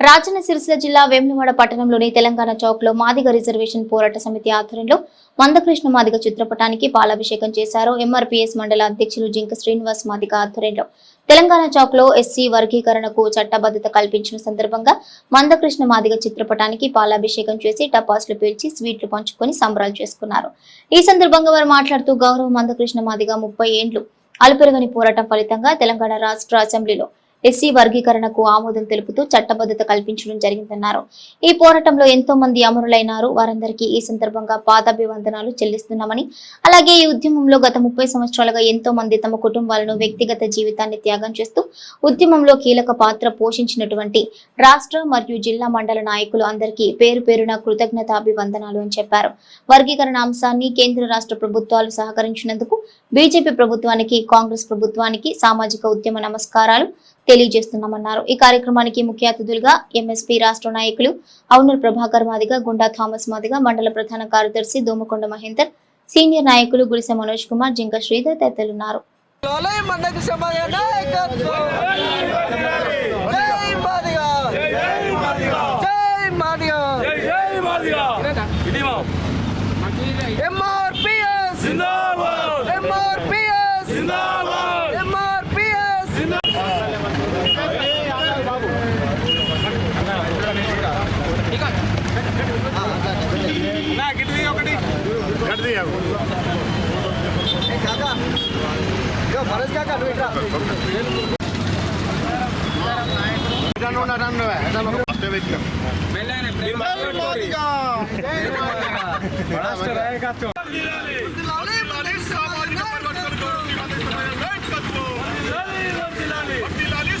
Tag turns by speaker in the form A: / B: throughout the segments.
A: రాజన్న సిరిసిల్ల జిల్లా వేములవాడ పట్టణంలోని తెలంగాణ చౌక్లో మాదిగ రిజర్వేషన్ పోరాట సమితి ఆధ్వర్యంలో మందకృష్ణ మాదిగ చిత్రపటానికి పాలాభిషేకం చేశారు ఎంఆర్పీఎస్ మండల అధ్యక్షులు జింక శ్రీనివాస్ మాదిగ ఆధ్వర్యంలో. తెలంగాణ చౌక్లో ఎస్సీ వర్గీకరణకు చట్టబద్ధత కల్పించిన సందర్భంగా మందకృష్ణ మాదిగ చిత్రపటానికి పాలాభిషేకం చేసి టపాసులు పేల్చి స్వీట్లు పంచుకొని సంబరాలు చేసుకున్నారు. ఈ సందర్భంగా వారు మాట్లాడుతూ గౌరవ మందకృష్ణ మాదిగ ముప్పై ఏండ్లు అలుపెరగని పోరాటం ఫలితంగా తెలంగాణ రాష్ట్ర అసెంబ్లీలో ఎస్సీ వర్గీకరణకు ఆమోదం తెలుపుతూ చట్టబద్ధత కల్పించడం జరిగిందన్నారు. ఈ పోరాటంలో ఎంతో మంది అమరులైనారు. వారందరికీ ఈ సందర్భంగా పాదాభివందనాలు చెల్లిస్తున్నామని అలాగే ఈ ఉద్యమంలో గత ముప్పై సంవత్సరాలుగా ఎంతో మంది తమ కుటుంబాలను వ్యక్తిగత జీవితాన్ని త్యాగం చేస్తూ ఉద్యమంలో కీలక పాత్ర పోషించినటువంటి రాష్ట్ర మరియు జిల్లా మండల నాయకులు అందరికీ పేరు పేరున కృతజ్ఞతాభివందనాలు అని చెప్పారు. వర్గీకరణ అంశాన్ని కేంద్ర రాష్ట్ర ప్రభుత్వాలు సహకరించినందుకు బీజేపీ ప్రభుత్వానికి కాంగ్రెస్ ప్రభుత్వానికి సామాజిక ఉద్యమ నమస్కారాలు. తెలియజేస్తున్నామన్నారు. ఈ కార్యక్రమానికి ముఖ్య అతిథులుగా ఎంఎస్పీ రాష్ట్ర నాయకులు అవునూరు ప్రభాకర్ మాదిగ గుండా థామస్ మాదిగ మండల ప్రధాన కార్యదర్శి దోమకొండ మహేందర్ సీనియర్ నాయకులు గుడిసె మనోజ్ కుమార్ జింక శ్రీధర్ తదితరులున్నారు.
B: జై మాదిగా జై మాదిగా ఎంఆర్పిఎస్ ఎంఆర్పిఎస్ ఎంఆర్పిఎస్ మనస్ కాక నువ్వు ఇట్రా.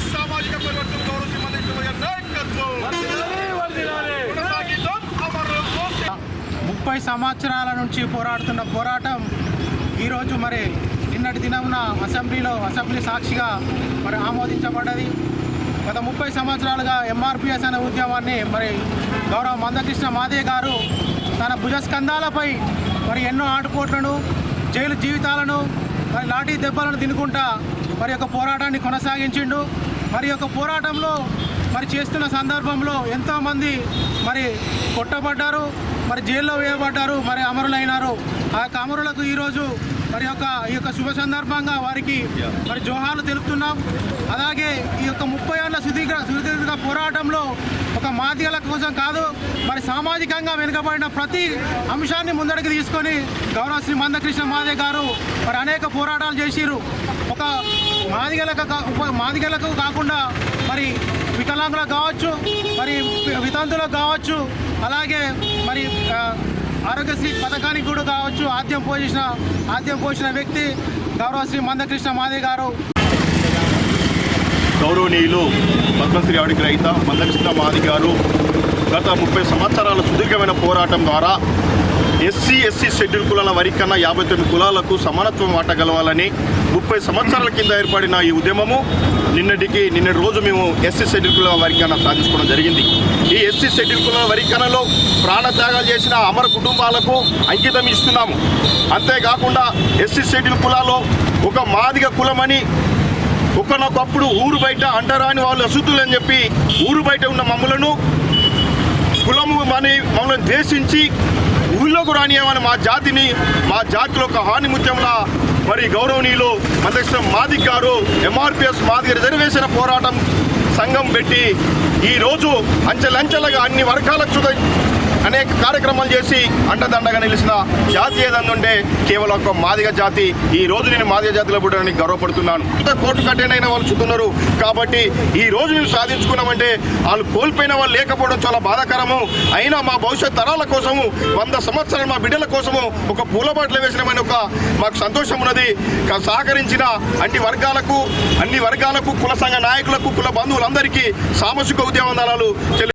C: సామాజిక పరివర్తన గౌరవ మన నాయకత్వం కొనసాగిద్దాం అమరు
D: ముప్పై సంవత్సరాల నుంచి పోరాడుతున్న పోరాటం ఈరోజు మరి నిన్నటి దినమున అసెంబ్లీలో అసెంబ్లీ సాక్షిగా మరి ఆమోదించబడ్డది. గత ముప్పై సంవత్సరాలుగా ఎంఆర్పిఎస్ అనే ఉద్యమాన్ని మరి గౌరవ మందకృష్ణ మాదే గారు తన భుజస్కంధాలపై మరి ఎన్నో ఆటుపోట్లను జైలు జీవితాలను మరి లాఠీ దెబ్బలను తినుకుంటా మరి యొక్క పోరాటాన్ని కొనసాగించిండు. మరి యొక్క పోరాటంలో మరి చేస్తున్న సందర్భంలో ఎంతోమంది మరి కొట్టబడ్డారు మరి జైల్లో వేయబడ్డారు మరి అమరులైనారు. ఆ యొక్క అమరులకు ఈరోజు మరి యొక్క ఈ యొక్క శుభ సందర్భంగా వారికి మరి జోహాలు తెలుపుతున్నాం. అలాగే ఈ యొక్క ముప్పై ఏళ్ళ సుదీర్ఘ సుదీర్ఘ పోరాటంలో ఒక మాదిగల కోసం కాదు మరి సామాజికంగా వెనుకబడిన ప్రతి అంశాన్ని ముందడికి తీసుకొని గౌరవ శ్రీ మందకృష్ణ మాదే గారు మరి అనేక పోరాటాలు చేసిరు ఒక మాదిగలకు మాదిగలకు కాకుండా మరి వికలాంగులకు కావచ్చు మరి వితంతులకు కావచ్చు అలాగే మరి ఆరోగ్యశ్రీ పథకానికి కూడా కావచ్చు ఆద్యం పోషించిన ఆద్యం పోషించిన వ్యక్తి గౌరవ శ్రీ మందకృష్ణ మాదే గారు.
C: గౌరవనీయులు పద్మశ్రీ అడిగి రైత మందకృష్ణ మాది గారు గత ముప్పై సంవత్సరాల సుదీర్ఘమైన పోరాటం ద్వారా ఎస్సీ ఎస్సీ షెడ్యూల్ కులాల వరికన్నా యాభై తొమ్మిది కులాలకు సమానత్వం వాటగలవాలని ముప్పై సంవత్సరాల కింద ఏర్పడిన ఈ ఉద్యమము నిన్నటికి నిన్నటి రోజు మేము ఎస్సీ షెడ్యూల్ కులాల వరికన్నా సాధించుకోవడం జరిగింది. ఈ ఎస్సీ షెడ్యూల్ కులాల వరికన్నలో ప్రాణత్యాగాలు చేసిన అమర కుటుంబాలకు అంకితం ఇస్తున్నాము. అంతేకాకుండా ఎస్సీ షెడ్యూల్ కులాలో ఒక మాదిగ కులమని ఒకనొకప్పుడు ఊరు బయట అంటరాని వాళ్ళు అశుద్ధులు అని చెప్పి ఊరు బయట ఉన్న మమ్మలను కులము అని మమ్మల్ని దేశించి ఊళ్ళోకి రానియమని మా జాతిని మా జాతిలో ఒక హానిముత్యంలా మరి గౌరవనీయులు మందకృష్ణ మాదిక్ గారు ఎంఆర్పిఎస్ మాదిగ రిజర్వేషన్ పోరాటం సంఘం పెట్టి ఈరోజు అంచెలంచెలుగా అన్ని వర్గాలకు చూడ అనేక కార్యక్రమాలు చేసి అండదండగా నిలిచిన జాతి ఏదందుంటే కేవలం ఒక మాదిగ జాతి. ఈ రోజు నేను మాదిగ జాతిలో పుట్టడానికి గర్వపడుతున్నాను. కోర్టు కట్టేనైనా వాళ్ళు చూస్తున్నారు. కాబట్టి ఈ రోజు మేము సాధించుకున్నామంటే వాళ్ళు కోల్పోయిన వాళ్ళు లేకపోవడం చాలా బాధాకరము. అయినా మా భవిష్యత్ తరాల కోసము వంద సంవత్సరాలు మా బిడ్డల కోసము ఒక పూలబాటలు వేసినమైన ఒక మాకు సంతోషం ఉన్నది. సహకరించిన అన్ని వర్గాలకు అన్ని వర్గాలకు కుల సంఘ నాయకులకు కుల బంధువులందరికీ సామాజిక ఉద్యమ దళాలు చెల్లి